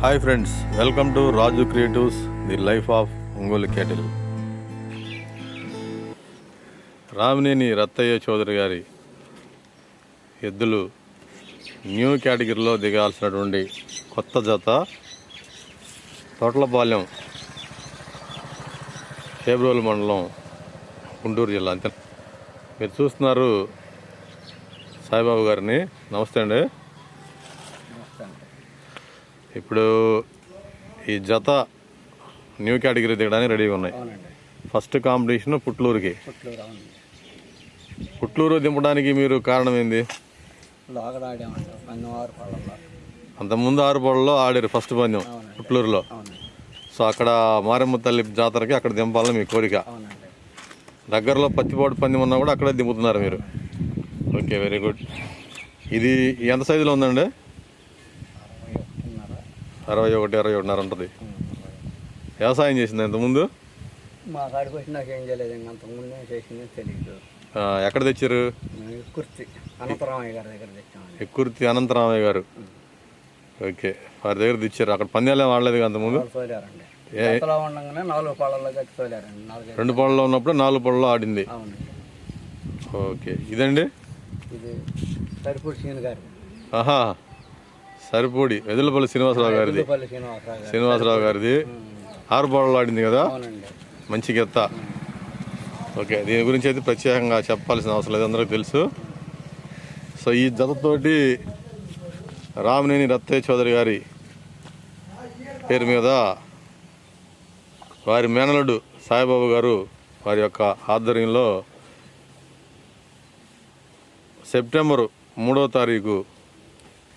Hi friends welcome to Raju creatives the life of Ongole cattle Ramineni Rattaiah Chowdary గారి ఎద్దులు new కేటగిరీలో దిగాల్సినటువంటి కొత్త జత తోటలపాలెం చేబ్రోలు మండలం గుంటూరు జిల్లా. అంతే మీరు చూస్తున్నారు సాయిబాబు గారిని. నమస్తే అండి. ఇప్పుడు ఈ జత న్యూ కేటగిరీ దిగడానికి రెడీగా ఉన్నాయి. ఫస్ట్ కాంపిటీషన్ పుట్లూరుకి. పుట్లూరు దింపడానికి మీరు కారణం ఏంది? అంతకుముందు ఆరు పళ్ళలో ఆడారు ఫస్ట్ పందెం. పుట్లూరులో. సో అక్కడ మారమ్మ తల్లి జాతరకి అక్కడ దింపాలని మీ కోరిక. దగ్గరలో పత్తిపాటు పందెం ఉన్నా కూడా అక్కడే దింపుతున్నారు మీరు. Okay very good. ఇది ఎంత సైజులో ఉందండి? అరవై ఒకటి అరవై ఒకటిన్నర ఉంటుంది. వ్యవసాయం చేసింది ఇంతకుముందు? మా కాడికి వచ్చి నాకు ఏం చేయలేదు ఇంక అంతకుముందే చేసింది తెలియదు ఎక్కడ తెచ్చారు కుర్తి అనంతరామయ్య గారి దగ్గర తెచ్చామండి. ఎక్కుర్తి అనంతరామయ్య గారు? ఓకే వారి దగ్గర తెచ్చారు అక్కడ పందాలు కదా అంతకుముందు? తోలారండి. ఉండగానే నాలుగు పళ్ళల్లో గట్టి తోలారండి రెండు పళ్ళలో ఉన్నప్పుడు నాలుగు పళ్ళలో ఆడింది? ఓకే ఇదండి? ఇది సరిపూడి సీన్ గారి ఆహా సరిపూడి వెదులపల్లి శ్రీనివాసరావు గారిది. శ్రీనివాసరావు గారు శ్రీనివాసరావు గారిది. ఆరు పళ్ళలో ఆడింది కదా? మంచి గెత్త. ఓకే దీని గురించి అయితే ప్రత్యేకంగా చెప్పాల్సిన అవసరం లేదు అందరికీ తెలుసు. సో ఈ జతతోటి రామినేని రత్తయ్య చౌదరి గారి పేరు మీద వారి మేనలుడు సాయిబాబు గారు వారి యొక్క ఆధ్వర్యంలో సెప్టెంబరు మూడో తారీఖు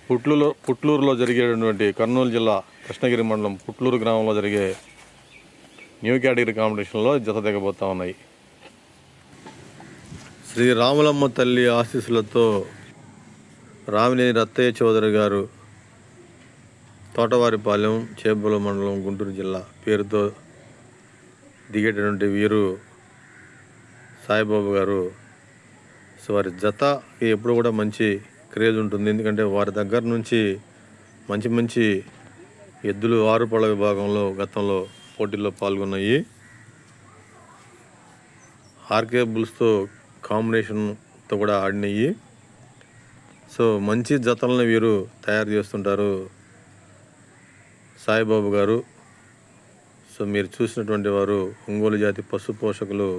పుట్లూరులో పుట్లూరులో జరిగేటటువంటి కర్నూలు జిల్లా కృష్ణగిరి మండలం పుట్లూరు గ్రామంలో జరిగే న్యూ కేటగిరీ కాంపిటీషన్లో జత దిగబోతా ఉన్నాయి. శ్రీ రాములమ్మ తల్లి ఆశీస్సులతో రామినేని రత్తయ్య చౌదరి గారు తోటవారిపాలెం చేబుల మండలం గుంటూరు జిల్లా పేరుతో దిగేటటువంటి వీరు సాయిబాబు గారు. సో వారి జత ఎప్పుడు కూడా మంచి క్రేజ్ ఉంటుంది. ఎందుకంటే వారి దగ్గర నుంచి మంచి మంచి ఎద్దులు ఆరుపళ్ళ విభాగంలో గతంలో పోటీల్లో పాల్గొన్నాయి. ఆర్కే బుల్స్తో కాంబినేషన్తో కూడా ఆడినాయి. సో మంచి జతలను వీరు తయారు చేస్తుంటారు సాయిబాబు గారు. సో మీరు చూసినటువంటి వారు ఒంగోలు జాతి పశు పోషకులు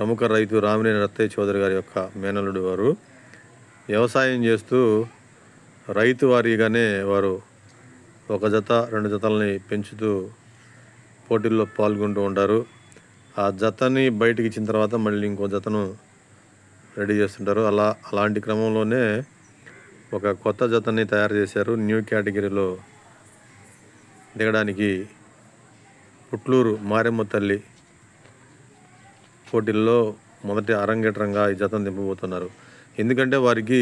ప్రముఖ రైతు రామినేని రత్తయ్య చౌదరి గారి యొక్క మేనలుడు వారు. వ్యవసాయం చేస్తూ రైతు వారీగానే వారు ఒక జత రెండు జతల్ని పెంచుతూ పోటీల్లో పాల్గొంటూ ఉంటారు. ఆ జతని బయటికి ఇచ్చిన తర్వాత మళ్ళీ ఇంకో జతను రెడీ చేస్తుంటారు. అలా అలాంటి క్రమంలోనే ఒక కొత్త జతని తయారు చేశారు. న్యూ కేటగిరీలో దిగడానికి పుట్లూరు మారెమ్మ తల్లి పోటీల్లో మొదటి అరంగేట్రంగా ఈ జతను దింపబోతున్నారు ఎందుకంటే వారికి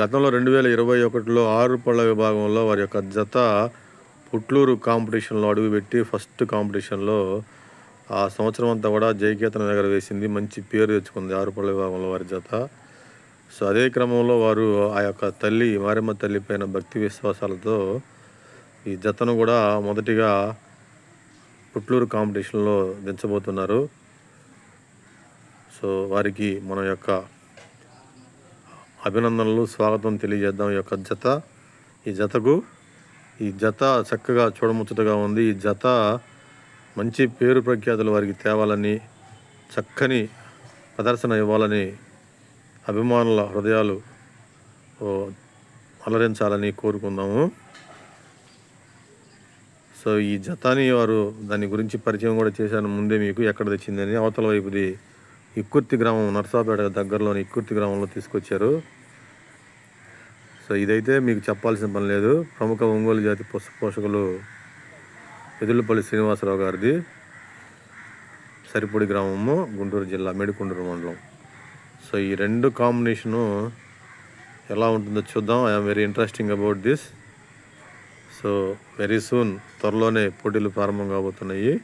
గతంలో రెండు వేల ఇరవై ఒకటిలో ఆరు పళ్ళ విభాగంలో వారి యొక్క జత పుట్లూరు కాంపిటీషన్లో అడుగుపెట్టి ఫస్ట్ కాంపిటీషన్లో ఆ సంవత్సరం అంతా కూడా జయకేతన దగ్గర వేసింది. మంచి పేరు తెచ్చుకుంది ఆరు పళ్ళ విభాగంలో వారి జత. సో అదే క్రమంలో వారు ఆ యొక్క తల్లి మారెమ్మ తల్లి పైన భక్తి విశ్వాసాలతో ఈ జతను కూడా మొదటిగా పుట్లూరు కాంపిటీషన్లో దించబోతున్నారు. సో వారికి మన యొక్క అభినందనలు స్వాగతం తెలియజేద్దాం ఈ యొక్క జత. ఈ జతకు ఈ జత చక్కగా చూడముచ్చటగా ఉంది. ఈ జత మంచి పేరు ప్రఖ్యాతులు వారికి తేవాలని చక్కని ప్రదర్శన ఇవ్వాలని అభిమానుల హృదయాలు అలరించాలని కోరుకుందాము. సో ఈ జతాని వారు దాని గురించి పరిచయం కూడా చేశాను. ముందే మీకు ఎక్కడ తెచ్చిందని అవతల వైపుది ఇక్కుర్తి గ్రామం నర్సాపేట దగ్గరలోని ఇక్కుర్తి గ్రామంలో తీసుకొచ్చారు. సో ఇదైతే మీకు చెప్పాల్సిన పని లేదు. ప్రముఖ ఒంగోలు జాతి పోషకులు ఎదులపల్లి శ్రీనివాసరావు గారిది. సరిపొడి గ్రామము గుంటూరు జిల్లా మేడికొండూరు మండలం. సో ఈ రెండు కాంబినేషను ఎలా ఉంటుందో చూద్దాం. I'm very interesting about this. So very soon త్వరలోనే పోటీలు ప్రారంభం కాబోతున్నాయి.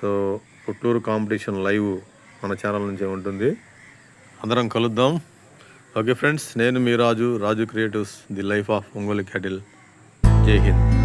సో పుట్టూరు కాంపిటీషన్ లైవ్ మన ఛానల్ నుంచే ఉంటుంది. అందరం కలుద్దాం. ఓకే ఫ్రెండ్స్ నేను మీ Raju Raju creatives the life of Ongole cattle Jai Hind.